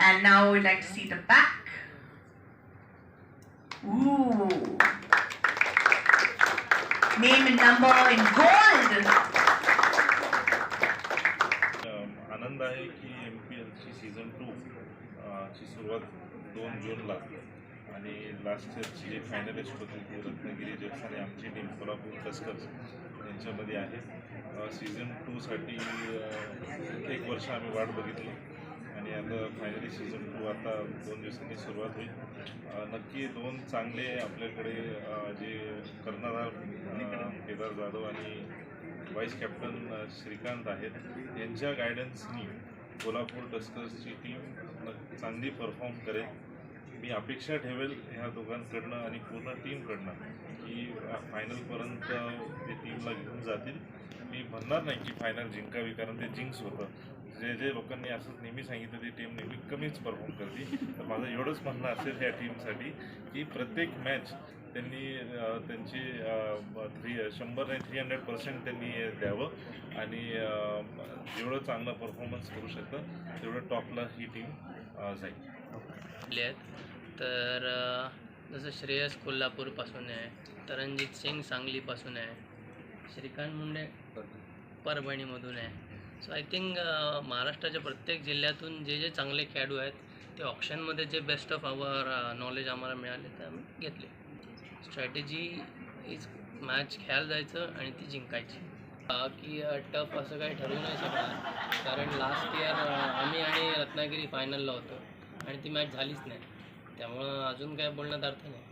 And now we'd like to see the back. Ooh. Name and number in gold. Um, आनंद आहे की M P एलची season two ची सुरुवात दोन जूनला आणि लास्ट इयरची जी फायनलिस्ट होती ती रत्नागिरी जक्स आणि आमची टीम कोल्हापूर तस्कर्स यांच्यामध्ये आहे uh, सीझन टूसाठी uh, एक वर्ष आम्ही वाट बघितली फायनली सीझन टू आता दोन दिवसांनी सुरुवात होईल. नक्की दोन चांगले आपल्याकडे जे कर्णधार केदार जाधव आणि व्हाईस कॅप्टन श्रीकांत आहेत. यांच्या गायडन्सनी कोल्हापूर डस्कर्सची टीम चांगली परफॉर्म करेल. मी अपेक्षा ठेवेल ह्या दोघांकडनं आणि पूर्ण टीमकडनं की फायनलपर्यंत ते टीमला घेऊन जातील. मी म्हणणार नाही की फायनल जिंकावी कारण ते जिंक्स होतं जे जे लोकांनी असं नेहमी सांगितलं ती टीम नेहमी कमीच परफॉर्म करते. तर माझं एवढंच म्हणणं असेल ह्या टीमसाठी की प्रत्येक मॅच त्यांनी त्यांची थ्री शंभर नाही थ्री हंड्रेड पर्सेंट त्यांनी द्यावं आणि जेवढं चांगलं परफॉर्मन्स करू शकतं तेवढं टॉपला ही टीम जाईल. आपले आहेत तर जसं श्रेयस कोल्हापूरपासून आहे तरंजित सिंग सांगलीपासून आहे श्रीकांत मुंडे परभणीमधून आहे. सो आय थिंक महाराष्ट्राच्या प्रत्येक जिल्ह्यातून जे जे चांगले खेळाडू आहेत ते ऑप्शनमध्ये जे बेस्ट ऑफ आवर नॉलेज आम्हाला मिळाले ते आम्ही घेतले. स्ट्रॅटेजी इज मॅच खेळायला जायचं आणि ती जिंकायची. की टफ असं काही ठरवू नाही शकणार. कारण लास्ट इयर आम्ही आणि रत्नागिरी फायनलला होतो आणि ती मॅच झालीच नाही. त्यामुळं अजून काय बोलण्यात अर्थ नाही.